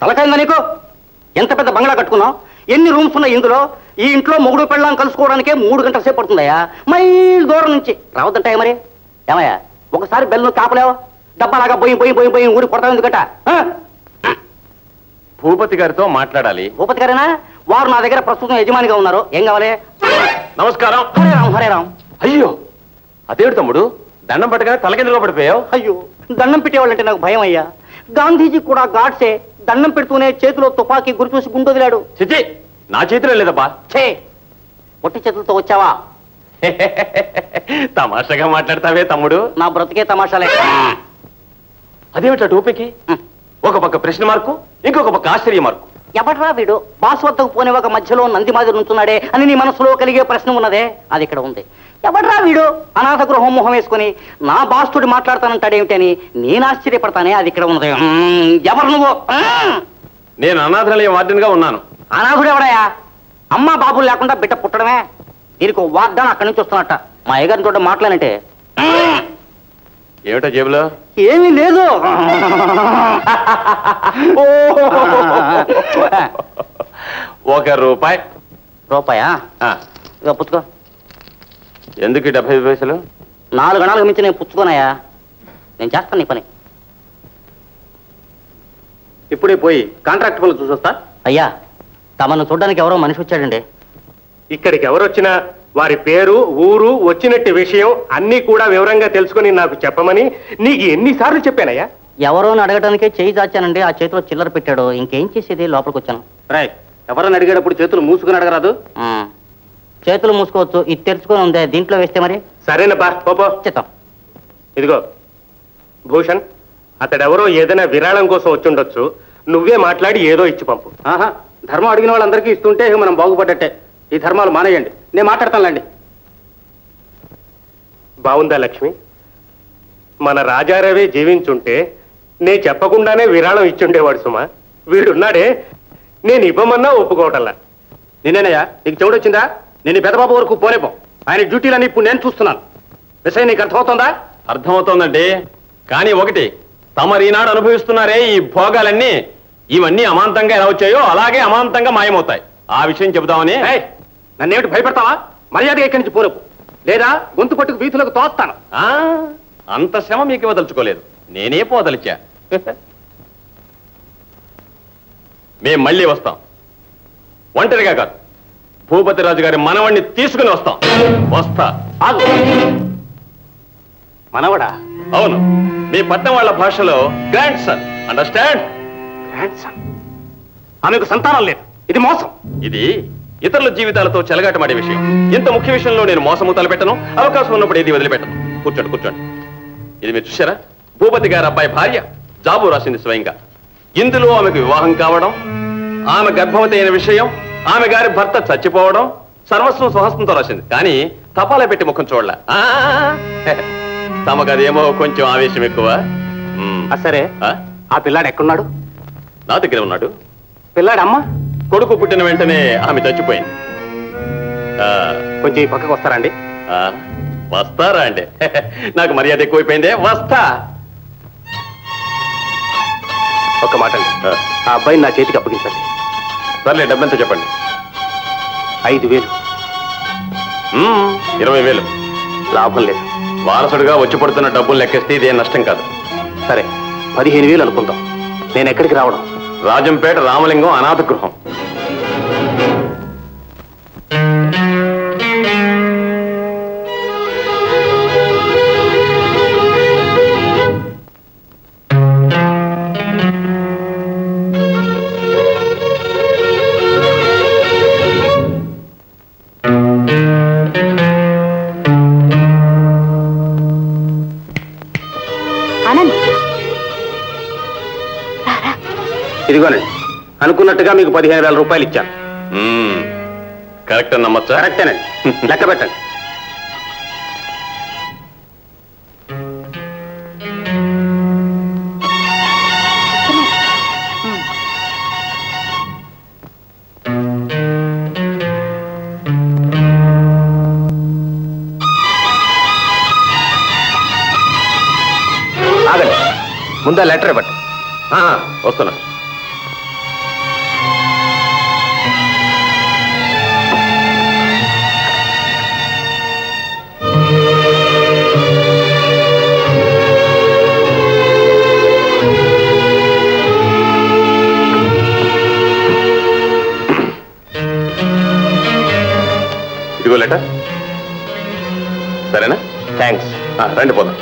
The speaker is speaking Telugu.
తలకైందా నీకు? ఎంత పెద్ద బంగ్లా కట్టుకున్నావు? ఎన్ని రూమ్స్ ఉన్నాయి ఇందులో? ఈ ఇంట్లో మొగుడు పెళ్ళాం కలుసుకోవడానికే మూడు గంటల సేపు పడుతుందయ్యా. మైల్ దూరం నుంచి. రావద్దంటాయా మరి? ఏమయ్యా ఒకసారి బెల్లు కాపలేవా? డబ్బాలాగా పోయి పోయి పోయి పోయి ఊరి కొడతావు ఎందుకట? భూపతి గారితో మాట్లాడాలి. భూపతి గారేనా? వారు నా దగ్గర ప్రస్తుతం యజమానిగా ఉన్నారు. ఏం కావాలి? నమస్కారం. హరే రామ్ హరే రామ్. అయ్యో! అదేడు తమ్ముడు? దండం పట్టగానే తలకిందులో పడిపోయావు? అయ్యో దండం పెట్టేవాళ్ళంటే నాకు భయం అయ్యా. గాంధీజీ కూడా గాడ్సే దండం పెడుతూనే చేతిలో తుపాకీ గురి చూసి గుండొదిలాడు చిచి నా చేతిలో లేదబ్బా. ఛే! పొట్టి చేతులతో వచ్చావా? తమాషాగా మాట్లాడతావే తమ్ముడు. నా బ్రతికే తమాషాలే. అదేమిటా టోపీకి ఒక పక్క ప్రశ్న మార్కు ఇంకొక పక్క ఆశ్చర్య మార్కు. ఎవడ్రా వీడు? బాస్ వద్దకు పోనే ఒక మధ్యలో నంది మాదిరి నుంచున్నాడే అని నీ మనసులో కలిగే ప్రశ్న ఉన్నదే? అది ఇక్కడ ఉంది. ఎవడ్రా వీడు? అనాథ గృహం మొహం వేసుకుని నా బాస్ తోటి మాట్లాడతానంటాడేమిటని నేను ఆశ్చర్యపడతానే అది ఇక్కడ ఉన్నది. ఎవరు నువ్వు. నేను అనాథాలయ వార్డెన్గా ఉన్నాను. అనాథుడు ఎవడయా అమ్మ బాబులు లేకుండా బిడ్డ పుట్టడమే? దీనికి వాగ్దానం అక్కడి నుంచి వస్తున్నట్ట. మా అయ్యగారిని తోట మాట్లాడంటే ఏమిటో జేబులో? ఏమీ లేదు. ఒక రూపాయి. రూపాయా? ఆ, ఇక పుచ్చుకో. ఎందుకు డెబ్బై ఐదు పైసలు నాలుగు గణాలకు మించి నేను పుచ్చుకోనయ్యా. నేను చేస్తాను నీ పని. ఇప్పుడే పోయి కాంట్రాక్ట్ పనులు చూసొస్తా. అయ్యా తమను చూడడానికి ఎవరో మనిషి వచ్చాడండి. ఇక్కడికి ఎవరొచ్చినా వారి పేరు ఊరు వచ్చినట్టు విషయం అన్నీ కూడా వివరంగా తెలుసుకొని నాకు చెప్పమని నీకు ఎన్నిసార్లు చెప్పానయ్యా? ఎవరో అడగడానికే చేయి దాచానండి ఆ చేతిలో చిల్లర పెట్టాడు. ఇంకేం చేసేది? లోపలికి వచ్చాను. రాయ్ ఎవరని అడిగేటప్పుడు చేతులు మూసుకుని అడగరాదు. చేతులు మూసుకోవచ్చు. ఇది తెరుచుకొని ఉంది. దీంట్లో వేస్తే మరి? సరేనబ్బా పోపో చిత్తం. ఇదిగో భూషణ్ అతడెవరో ఏదైనా విరాళం కోసం వచ్చుండొచ్చు. నువ్వే మాట్లాడి ఏదో ఇచ్చి పంపు. ఆహా ధర్మం అడిగిన వాళ్ళందరికీ ఇస్తుంటే మనం బాగుపడ్డట్టే. ఈ ధర్మాలు మానేయండి. నేను మాట్లాడతానులేండి. బాగుందా లక్ష్మి? మన రాజారావే జీవించుంటే నే చెప్పకుండానే విరాళం ఇచ్చుండేవాడు సుమా. వీడున్నాడే నేను ఇవ్వమన్నా ఒప్పుకోవటల్లా నేనేనయ్యా నీకు చెవుడొచ్చిందా నేను ఈ పెద్దబాబు వరకు పోనేపో ఆయన డ్యూటీలని ఇప్పుడు నేను చూస్తున్నాను. విషయం నీకు అర్థమవుతుందా? అర్థమవుతోందండి. కానీ ఒకటి తమరు ఈనాడు అనుభవిస్తున్నారే ఈ భోగాలన్నీ ఇవన్నీ అమాంతంగా ఎలా వచ్చాయో అలాగే అమాంతంగా మాయమవుతాయి. ఆ విషయం చెబుదామని ఏయ్, నన్నేమిటి భయపెడతావా? మర్యాదగా ఇక్కడి నుంచి పోరేపు లేదా గొంతు పట్టుకు వీధులకు తోస్తాను. అంత శ్రమ మీకు ఇవ్వదలుచుకోలేదు. నేనే పోదలిచా. మేం మళ్ళీ వస్తాం. ఒంటరిగా కాదు. భూపతి రాజు గారి మనవణ్ణి తీసుకుని వస్తాం. వస్తా. ఆగు. మనవడా? అవును. మీ పట్నం వాళ్ళ భాషలో గ్రాండ్ సన్ అండర్స్టాండ్ గ్రాండ్సన్. ఆమెకు సంతానం లేదు. ఇది మోసం. ఇది ఇతరుల జీవితాలతో చెలగాటమాడే విషయం. ఇంత ముఖ్య విషయంలో నేను మోసము తలపెట్టను అవకాశం ఉన్నప్పుడు ఇది వదిలిపెట్టను. కూర్చోండి కూర్చోండి. ఇది మీరు చూసారా భూపతి గారి అబ్బాయి భార్య జాబు రాసింది స్వయంగా. ఇందులో ఆమెకు వివాహం కావడం ఆమె గర్భవతి అయిన విషయం ఆమె గారి భర్త చచ్చిపోవడం సర్వస్వం స్వహస్తంతో రాసింది. కానీ తపాలా పెట్టి ముఖం చూడలే. ఆ, తమకు అదేమో కొంచెం ఆవేశం ఎక్కువ. సరే. ఆ? పిల్లాడు ఎక్కడున్నాడు? నా దగ్గర ఉన్నాడు. పిల్లాడు అమ్మ కొడుకు పుట్టిన వెంటనే ఆమె చచ్చిపోయింది. కొంచెం ఈ పక్కకు వస్తారండి వస్తారా అండి? నాకు మర్యాద ఎక్కువైపోయిందే వస్తా. ఒక మాట అండి. ఆ, అబ్బాయిని నా చేతికి అప్పగించండి. సర్లే డబ్బెంత చెప్పండి. ఐదు వేలు. ఇరవై వేలు. లాభం లేదు. వారసుడుగా వచ్చి పడుతున్న డబ్బులు లెక్కేస్తే ఇదేం నష్టం కాదు. సరే పదిహేను వేలు అనుకుందాం. నేను ఎక్కడికి రావడం? రాజంపేట రామలింగం అనాథ గృహం. ఇదిగోనండి అనుకున్నట్టుగా మీకు పదిహేను వేల రూపాయలు ఇచ్చాను. కరెక్ట్ నమ్మచ్చా? కరెక్టేనండి లెక్క పెట్టండి. ఆగండి. ముందా లెటర్ ఇవ్వండి వస్తున్నా. ఇదిగో లెటర్? సరేనా? థ్యాంక్స్ రండి పోదాం.